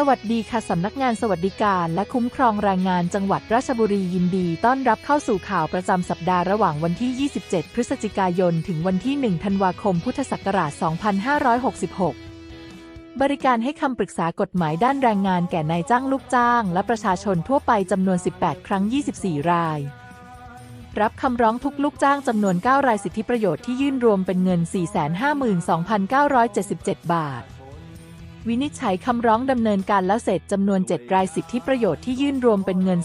สวัสดีค่ะสำนักงานสวัสดิการและคุ้มครองแรงงานจังหวัดราชบุรียินดี ต้อนรับเข้าสู่ข่าวประจำสัปดาห์ระหว่างวันที่ 27 พฤศจิกายน ถึงวันที่ 1 ธันวาคม พุทธศักราช 2566 บริการให้คำปรึกษากฎหมายด้านแรงงานแก่นายจ้างลูกจ้าง และประชาชนทั่วไปจำนวน 18 ครั้ง 24 ราย รับคำร้องทุกลูกจ้างจำนวน 9 รายสิทธิประโยชน์ที่ยื่นรวมเป็นเงิน 452,977 บาท วินิจฉัยคำร้องดำเนินการแล้วเสร็จจำนวน 7 รายสิทธิประโยชน์ที่ยื่นรวมเป็นเงิน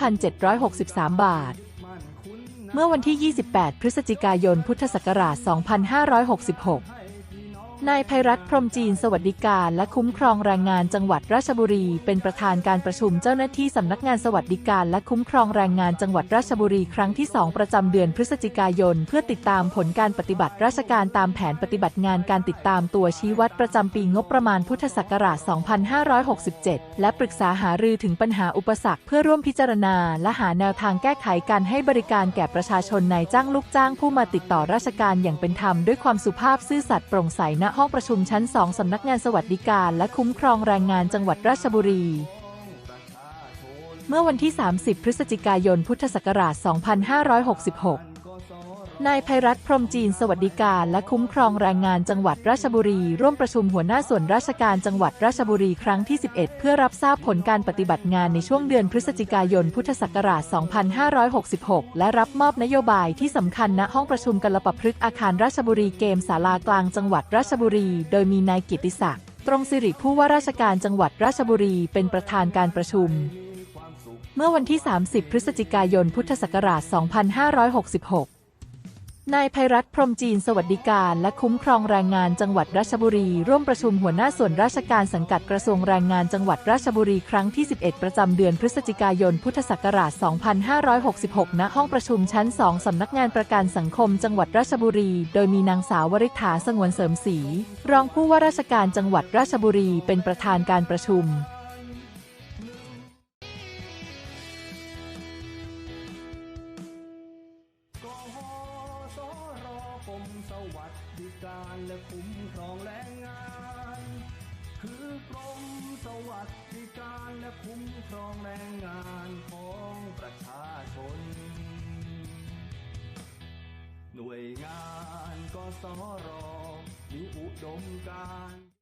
29,763 บาท เมื่อวันที่ 28 พฤศจิกายน พุทธศักราช 2566 นายภัยรัตพรมจีนสวัสดิการและคุ้มครองแรงงานจังหวัดราชบุรี เป็นประธานการประชุมเจ้าหน้าที่สำนักงานสวัสดิการและคุ้มครองแรงงานจังหวัดราชบุรีครั้งที่ 2 ประจำเดือนพฤศจิกายน เพื่อติดตามผลการปฏิบัติราชการตามแผนปฏิบัติงานการติดตามตัวชี้วัดประจำปีงบประมาณพุทธศักราช 2567 และปรึกษาหารือถึงปัญหาอุปสรรคเพื่อร่วมพิจารณา และหาแนวทางแก้ไขการให้บริการแก่ประชาชนนายจ้างลูกจ้างผู้มาติดต่อราชการอย่างเป็นธรรมด้วยความสุภาพซื่อสัตย์โปร่งใสณห้องประชุมชั้น 2 สำนักงานสวัสดิการและคุ้มครองแรงงานจังหวัดราชบุรี เมื่อวันที่ 30 พฤศจิกายน พุทธศักราช 2566 นายภัยรัตพรมจีนสวัสดิการและคุ้มครองแรงงานจังหวัดราชบุรี ร่วมประชุมหัวหน้าส่วนราชการจังหวัดราชบุรีครั้งที่ 11 เพื่อรับทราบผลการปฏิบัติงานในช่วงเดือนพฤศจิกายนพุทธศักราช 2566 และรับมอบนโยบายที่สำคัญณห้องประชุมกลปพฤกษ์อาคารราชบุรีเกมศาลากลางจังหวัดราชบุรี โดยมีนายกิติศักดิ์ตรงสิริผู้ว่าราชการจังหวัดราชบุรีเป็นประธานการประชุม เมื่อวันที่ 30 พฤศจิกายนพุทธศักราช 2566 นายภัยรัตพรมจีนสวัสดิการและคุ้มครองแรงงานจังหวัดราชบุรี ร่วมประชุมหัวหน้าส่วนราชการสังกัดกระทรวงแรงงานจังหวัดราชบุรีครั้งที่ 11 ประจำเดือนพฤศจิกายนพุทธศักราช 2566 ณ ห้องประชุมชั้น 2 สำนักงานประกันสังคมจังหวัดราชบุรี โดยมีนางสาววริษฐาสงวนเสริมศรีรองผู้ว่าราชการจังหวัดราชบุรีเป็นประธานการประชุม สรกรมสวัสดิการและคุ้มครองแรงงาน คือกรมสวัสดิการและคุ้มครองแรงงานของประชาชน หน่วยงานกสรมีอุดมการ